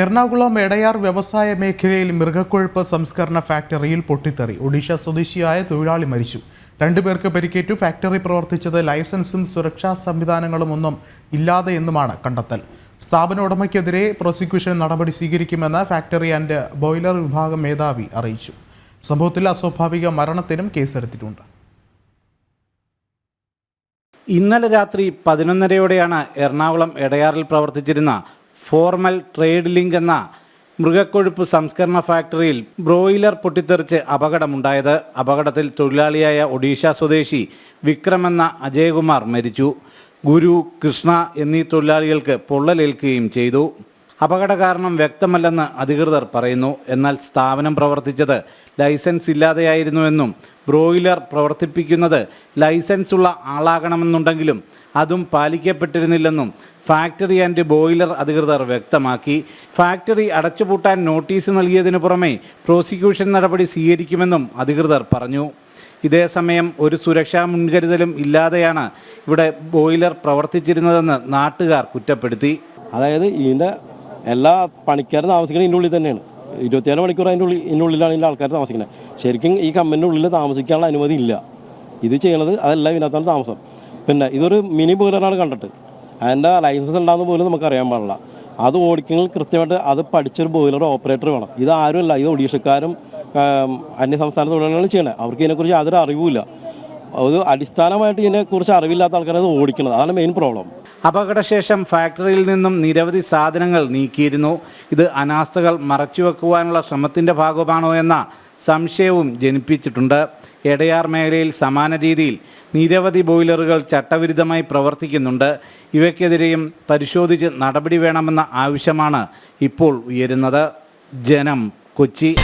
എറണാകുളം എടയാർ വ്യവസായ മേഖലയിൽ മൃഗക്കൊഴുപ്പ് സംസ്കരണ ഫാക്ടറിയിൽ പൊട്ടിത്തെറി. ഒഡീഷ സ്വദേശിയായ തൊഴിലാളി മരിച്ചു. രണ്ടുപേർക്ക് പരിക്കേറ്റു. ഫാക്ടറി പ്രവർത്തിച്ചത് ലൈസൻസും സുരക്ഷാ സംവിധാനങ്ങളും ഒന്നും ഇല്ലാതെ എന്നുമാണ് കണ്ടെത്തൽ. സ്ഥാപന ഉടമയ്ക്കെതിരെ പ്രോസിക്യൂഷൻ നടപടി സ്വീകരിക്കുമെന്ന് ഫാക്ടറി ആൻഡ് ബോയിലർ വിഭാഗം മേധാവി അറിയിച്ചു. സംഭവത്തിൽ അസ്വാഭാവിക മരണത്തിനും കേസെടുത്തിട്ടുണ്ട്. ഇന്നലെ രാത്രി പതിനൊന്നരയോടെയാണ് എറണാകുളം എടയാറിൽ പ്രവർത്തിച്ചിരുന്ന ഫോർമൽ ട്രേഡ് ലിങ്ക് എന്ന മൃഗക്കൊഴുപ്പ് സംസ്കരണ ഫാക്ടറിയിൽ ബ്രോയിലർ പൊട്ടിത്തെറിച്ച് അപകടമുണ്ടായത്. അപകടത്തിൽ തൊഴിലാളിയായ ഒഡീഷ സ്വദേശി വിക്രം എന്ന അജയകുമാർ മരിച്ചു. ഗുരു കൃഷ്ണ എന്നീ തൊഴിലാളികൾക്ക് പൊള്ളലേൽക്കുകയും ചെയ്തു. അപകട കാരണം വ്യക്തമല്ലെന്ന് അധികൃതർ പറയുന്നു. എന്നാൽ സ്ഥാപനം പ്രവർത്തിച്ചത് ലൈസൻസ് ഇല്ലാതെയായിരുന്നുവെന്നും ബ്രോയിലർ പ്രവർത്തിപ്പിക്കുന്നത് ലൈസൻസ് ഉള്ള ആളാകണമെന്നുണ്ടെങ്കിലും അതും പാലിക്കപ്പെട്ടിരുന്നില്ലെന്നും ഫാക്ടറി ആൻഡ് ബോയിലർ അധികൃതർ വ്യക്തമാക്കി. ഫാക്ടറി അടച്ചുപൂട്ടാൻ നോട്ടീസ് നൽകിയതിനു പുറമെ പ്രോസിക്യൂഷൻ നടപടി സ്വീകരിക്കുമെന്നും അധികൃതർ പറഞ്ഞു. ഇതേസമയം ഒരു സുരക്ഷാ മുൻകരുതലും ഇല്ലാതെയാണ് ഇവിടെ ബോയിലർ പ്രവർത്തിച്ചിരുന്നതെന്ന് നാട്ടുകാർ കുറ്റപ്പെടുത്തി. അതായത് ഇതിന്റെ എല്ലാ പണിക്കാരും താമസിക്കുന്നത് ഇതിന്റെ ഉള്ളിൽ തന്നെയാണ്. ഇരുപത്തിയേഴ് മണിക്കൂർ അതിന്റെ ഉള്ളിൽ ഉള്ളിലാണ് ഇതിന്റെ ആൾക്കാർ താമസിക്കുന്നത്. ശരിക്കും ഈ കമ്പനിന്റെ ഉള്ളിൽ താമസിക്കാനുള്ള അനുമതി ഇല്ല. ഇത് ചെയ്യണത് അതല്ല ഇതിനകത്താണ് താമസം. പിന്നെ ഇതൊരു മിനി ബോയിലറാണ് കണ്ടിട്ട്. അതിന്റെ ലൈസൻസ് ഉണ്ടാകുന്ന പോലും നമുക്ക് അറിയാൻ പാടില്ല. അത് ഓടിക്കണമെങ്കിൽ കൃത്യമായിട്ട് അത് പഠിച്ചൊരു ബോയിലർ ഓപ്പറേറ്റർ വേണം. ഇത് ആരുമല്ല. ഇത് ഒഡീഷക്കാരും അന്യ സംസ്ഥാന തൊഴിലാളികളും ചെയ്യണേ. അവർക്ക് ഇതിനെക്കുറിച്ച് യാതൊരു അറിവുമില്ല. അത് അടിസ്ഥാനമായിട്ട് ഇതിനെക്കുറിച്ച് അറിവില്ലാത്ത ആൾക്കാരത് ഓടിക്കുന്നത് അതാണ് മെയിൻ പ്രോബ്ലം അപകടശേഷം ഫാക്ടറിയിൽ നിന്നും നിരവധി സാധനങ്ങൾ നീക്കിയിരുന്നു. ഇത് അനാസ്ഥകൾ മറച്ചുവെക്കുവാനുള്ള ശ്രമത്തിന്റെ ഭാഗമാണോ എന്ന സംശയവും ജനിപ്പിച്ചിട്ടുണ്ട്. എടയാർ മേഖലയിൽ സമാന രീതിയിൽ നിരവധി ബോയിലറുകൾ ചട്ടവിരുദ്ധമായി പ്രവർത്തിക്കുന്നുണ്ട്. ഇവയ്ക്കെതിരെയും പരിശോധിച്ച് നടപടി വേണമെന്ന ആവശ്യമാണ് ഇപ്പോൾ ഉയരുന്നത്. ജനം കൊച്ചി.